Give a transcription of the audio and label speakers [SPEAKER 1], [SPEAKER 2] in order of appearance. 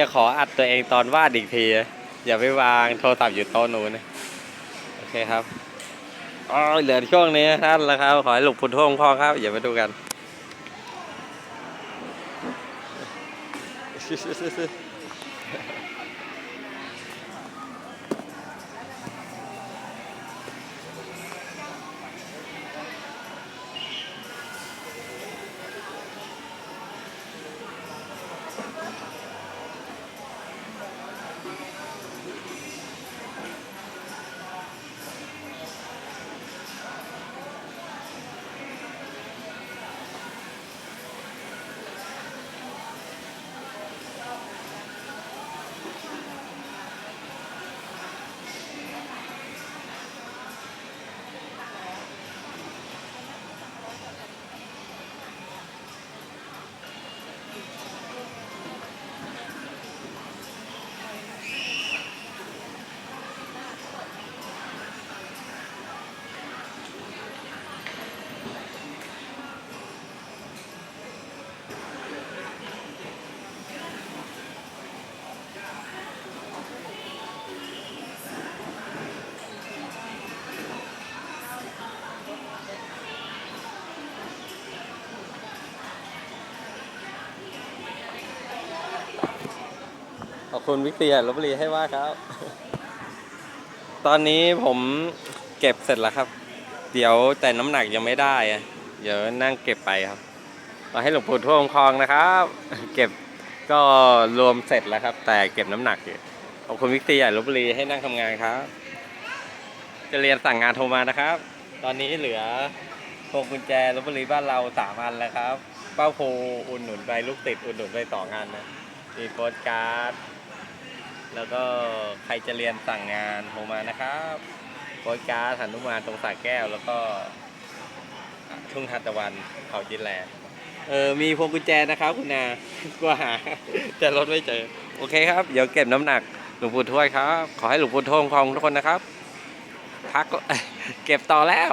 [SPEAKER 1] จะขออัดตัวเองตอนวาดอีกที อย่าไปวางโทรศัพท์อยู่โต๊ะนู้นนะโอเคครับอ๋อเหลือช่วงนี้ท่านแล้วครับ ขอให้หลุกพุนท่วงพ่อครับ อย่าไปดูกัน ขอบคุณวิกเตียลบบุรีให้ว่าครับ ตอนนี้ผมเก็บเสร็จแล้วครับ เดี๋ยวแต่น้ำหนักยังไม่ได้อะเดี๋ยวนั่งเก็บไปครับขอให้หลวงปู่ทั่วคลองนะครับ เก็บก็รวมเสร็จแล้วครับ แต่เก็บน้ำหนักอยู่ขอบคุณวิกเตียลบบุรีให้นั่งทำงานครับ จะเรียนสั่งงานโทรมานะครับ ตอนนี้เหลือพวงกุญแจลบบุรีบ้านเราสามอันแล้วครับ เป้าโพอุ่นหนุนไปลูกติดอุ่นหนุนไปสองอันนะมีโปสการ์ด แล้วก็ใครจะเรียนสั่งงานโทรมานะครับโปสการ์ดหันุมานตรงสาแก้ว แล้วก็ทุ่งทานตะวันเขาจินแลเออ มีพวงกุญแจนะครับคุณนากลัวหา แต่รถไม่เจอ โอเคครับ เดี๋ยวเก็บน้ำหนักหลวงปู่ทวดครับ ขอให้หลวงปู่ทงครองทุกคนนะครับ พักเก็บต่อแล้ว